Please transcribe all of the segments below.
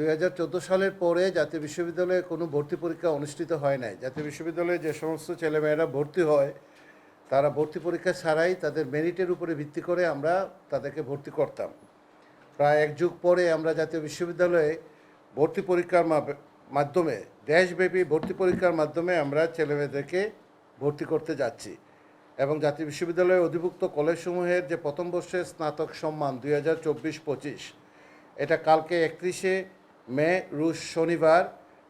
দুই হাজার চোদ্দ সালের পরে জাতীয় বিশ্ববিদ্যালয়ে কোনো ভর্তি পরীক্ষা অনুষ্ঠিত হয় নাই। জাতীয় বিশ্ববিদ্যালয়ে যে সমস্ত ছেলেমেয়েরা ভর্তি হয়, তারা ভর্তি পরীক্ষা ছাড়াই তাদের মেরিটের উপরে ভিত্তি করে আমরা তাদেরকে ভর্তি করতাম। প্রায় এক যুগ পরে আমরা জাতীয় বিশ্ববিদ্যালয়ে ভর্তি পরীক্ষার মাধ্যমে, দেশব্যাপী ভর্তি পরীক্ষার মাধ্যমে আমরা ছেলেমেয়েদেরকে ভর্তি করতে যাচ্ছি এবং জাতীয় বিশ্ববিদ্যালয়ে অধিভুক্ত কলেজসমূহের যে প্রথম বর্ষের স্নাতক সম্মান দুই হাজার চব্বিশ পঁচিশ, এটা কালকে একত্রিশে মে রুশ শনিবার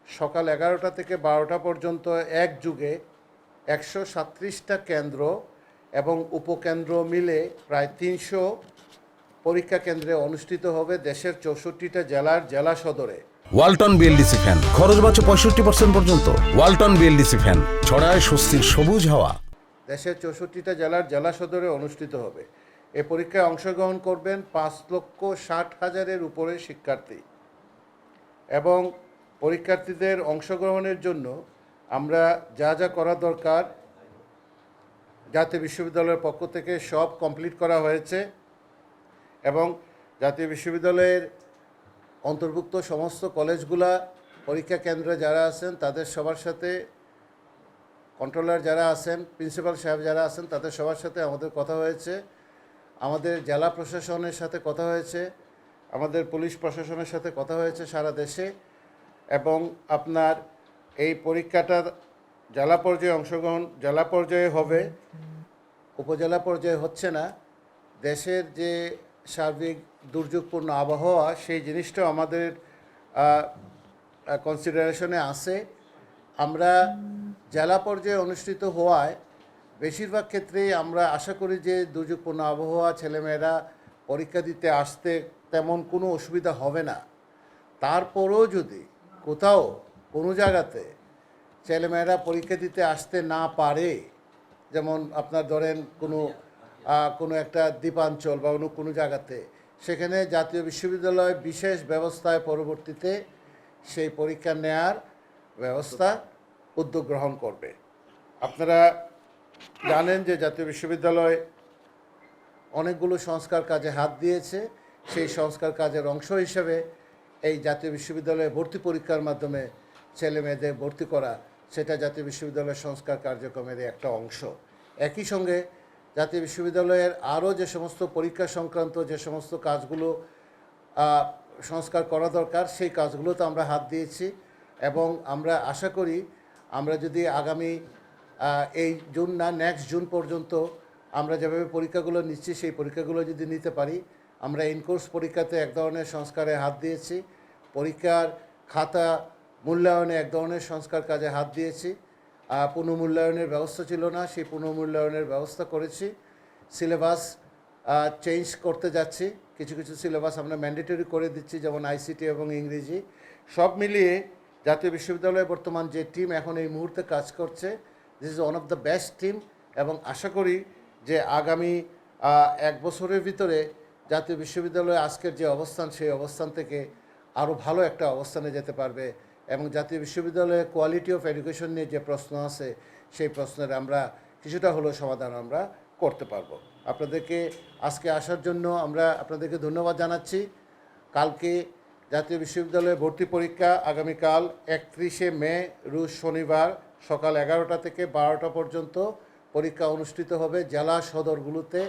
সকাল এগারোটা থেকে বারোটা পর্যন্ত এক যুগে একশো সাতত্রিশটা কেন্দ্র এবং উপকেন্দ্র মিলে প্রায় তিনশো পরীক্ষা কেন্দ্রে অনুষ্ঠিত হবে দেশের চৌষট্টিটা জেলার জেলা সদরে। Walton BLDC fan. খরচ বাঁচে পঁয়ষট্টি পার্সেন্ট পর্যন্ত। Walton BLDC fan. ছড়ায় স্বস্তির সবুজ হাওয়া। দেশের চৌষট্টিটা জেলার জেলা সদরে অনুষ্ঠিত হবে। এ পরীক্ষায় অংশগ্রহণ করবেন পাঁচ লক্ষ ষাট হাজারের উপরে শিক্ষার্থী। এবং পরীক্ষার্থীদের অংশগ্রহণের জন্য আমরা যা যা করা দরকার জাতীয় বিশ্ববিদ্যালয়ের পক্ষ থেকে সব কমপ্লিট করা হয়েছে এবং জাতীয় বিশ্ববিদ্যালয়ের অন্তর্ভুক্ত সমস্ত কলেজগুলা পরীক্ষা কেন্দ্রে যারা আছেন, তাদের সবার সাথে কন্ট্রোলার যারা আছেন প্রিন্সিপাল সাহেব যারা আছেন, তাদের সবার সাথে আমাদের কথা হয়েছে। আমাদের জেলা প্রশাসনের সাথে কথা হয়েছে। আমাদের পুলিশ প্রশাসনের সাথে কথা হয়েছে সারা দেশে এবং আপনার এই পরীক্ষাটার জেলা পর্যায়ে অংশগ্রহণ, জেলা পর্যায়ে হবে, উপজেলা পর্যায়ে হচ্ছে না। দেশের যে সার্বিক দুর্যোগপূর্ণ আবহাওয়া, সেই জিনিসটাও আমাদের কনসিডারেশনে আছে। আমরা জেলা পর্যায়ে অনুষ্ঠিত হওয়ায় বেশিরভাগ ক্ষেত্রেই আমরা আশা করি যে দুর্যোগপূর্ণ আবহাওয়া, ছেলেমেয়েরা পরীক্ষা দিতে আসতে তেমন কোনো অসুবিধা হবে না। তারপরেও যদি কোথাও কোনো জায়গাতে ছেলেমেয়েরা পরীক্ষা দিতে আসতে না পারে, যেমন আপনার ধরেন কোনো কোনো একটা দ্বীপাঞ্চল বা অন্য কোনো জায়গাতে, সেখানে জাতীয় বিশ্ববিদ্যালয় বিশেষ ব্যবস্থায় পরবর্তীতে সেই পরীক্ষা নেয়ার ব্যবস্থা উদ্যোগ গ্রহণ করবে। আপনারা জানেন যে জাতীয় বিশ্ববিদ্যালয় অনেকগুলো সংস্কার কাজে হাত দিয়েছে। সেই সংস্কার কাজের অংশ হিসেবে এই জাতীয় বিশ্ববিদ্যালয়ে ভর্তি পরীক্ষার মাধ্যমে ছেলে মেয়েদের ভর্তি করা সেটা জাতীয় বিশ্ববিদ্যালয়ের সংস্কার কার্যক্রমের একটা অংশ। একই সঙ্গে জাতীয় বিশ্ববিদ্যালয়ের আরও যে সমস্ত পরীক্ষা সংক্রান্ত যে সমস্ত কাজগুলো সংস্কার করা দরকার, সেই কাজগুলোতে আমরা হাত দিয়েছি এবং আমরা আশা করি আমরা যদি আগামী এই জুন না নেক্সট জুন পর্যন্ত আমরা যেভাবে পরীক্ষাগুলো নিচ্ছি, সেই পরীক্ষাগুলো যদি নিতে পারি, আমরা ইনকোর্স পরীক্ষাতে এক ধরনের সংস্কারে হাত দিয়েছি। পরীক্ষার খাতা মূল্যায়নে এক ধরনের সংস্কার কাজে হাত দিয়েছি। পুনর্মূল্যায়নের ব্যবস্থা ছিল না, সেই পুনর্মূল্যায়নের ব্যবস্থা করেছি। সিলেবাস চেঞ্জ করতে যাচ্ছি। কিছু কিছু সিলেবাস আমরা ম্যান্ডেটরি করে দিচ্ছি, যেমন আইসিটি এবং ইংরেজি। সব মিলিয়ে জাতীয় বিশ্ববিদ্যালয়ে বর্তমান যে টিম এখন এই মুহূর্তে কাজ করছে this is one of the best team এবং আশা করি যে আগামী এক বছরের ভিতরে জাতীয় বিশ্ববিদ্যালয়ে আজকের যে অবস্থান, সেই অবস্থান থেকে আরও ভালো একটা অবস্থানে যেতে পারবে এবং জাতীয় বিশ্ববিদ্যালয়ে কোয়ালিটি অফ এডুকেশন নিয়ে যে প্রশ্ন আছে, সেই প্রশ্নের আমরা কিছুটা হলেও সমাধান আমরা করতে পারব। আপনাদেরকে আজকে আসার জন্য আমরা আপনাদেরকে ধন্যবাদ জানাচ্ছি। কালকে জাতীয় বিশ্ববিদ্যালয়ে ভর্তি পরীক্ষা আগামীকাল একত্রিশে মে রুশ শনিবার সকাল এগারোটা থেকে বারোটা পর্যন্ত পরীক্ষা অনুষ্ঠিত হবে জেলা সদরগুলোতে।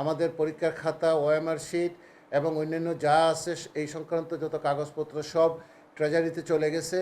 আমাদের পরীক্ষার খাতা ওএমআর শিট এবং অন্যান্য যা আছে, এই সংক্রান্ত যত কাগজপত্র সব ট্রেজারিতে চলে গেছে।